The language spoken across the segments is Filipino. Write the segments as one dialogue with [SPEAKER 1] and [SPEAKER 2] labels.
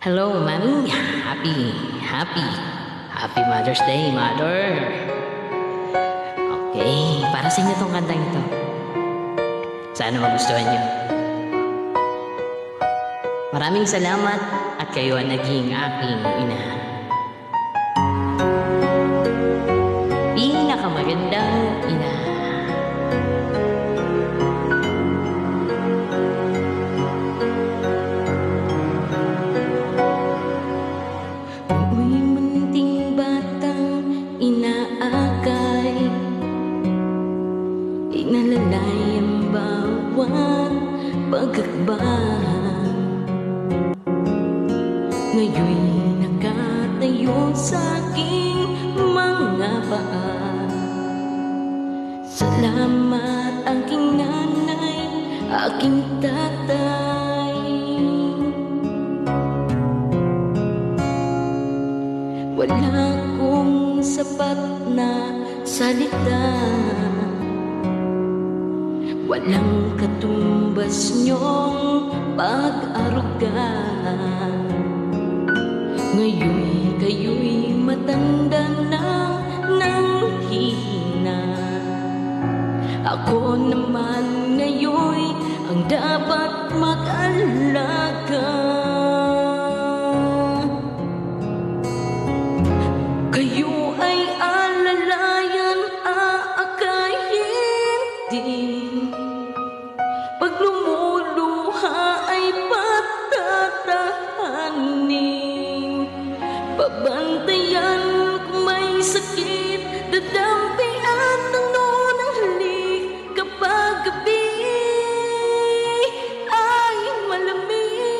[SPEAKER 1] Hello, Mami. Happy, happy, happy Mother's Day, Mother. Okay, para sa inyo tong kantang ito. Sana magustuhan niyo. Maraming salamat at kayo ang naging aking ina. Pinakamagandang ina. Inaakay Inalalay ang bawat pagkakbahan. Ngayon'y nakatayo sa aking mga paa. Salamat aking nanay, aking tatay. Wala sapat na salita. Walang katumbas niyong pag-aruga. Ngayon kayo'y matanda Pabantayan kung may sakit Dadampian ng noon ang halik Kapag gabi. Ay malamig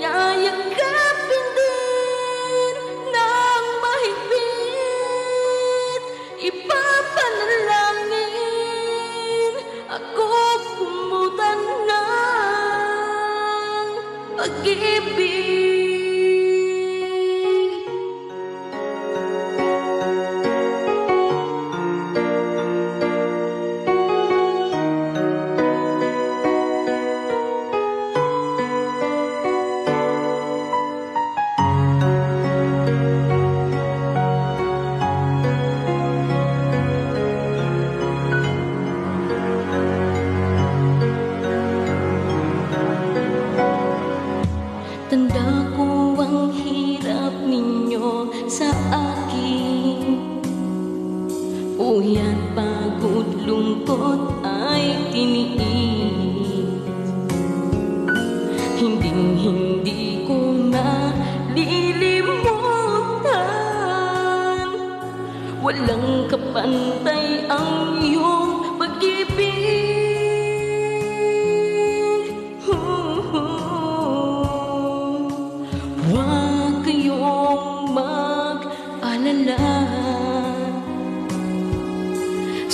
[SPEAKER 1] Yayakapin din ng mahigpit. Ipapanalangin ako kumutan ng pag-ibig sa akin Uyan, pagod, lungkot ay tiniis. Hindi, hindi ko na lilimutan Walang kapantay ang iyong pag-ibig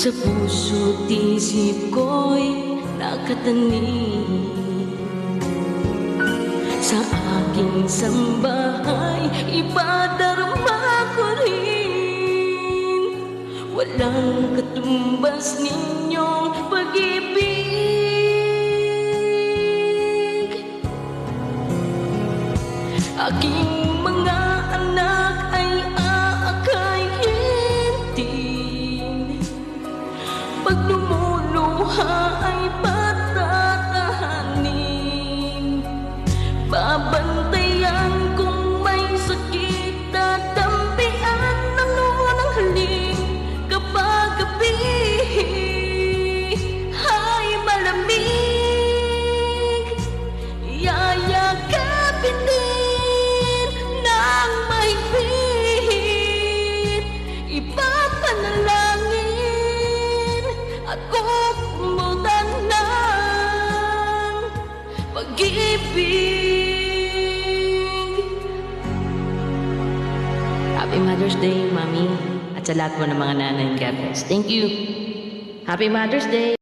[SPEAKER 1] Sa puso't isip ko'y nakatanim. Sa aking sambahay, ipadarama ko rin. Walang katumbas ninyong pag-ibig. Aking Babantayan Mother's Day, Mami. At sa lahat po ng mga nanay, God bless. Thank you. Happy Mother's Day.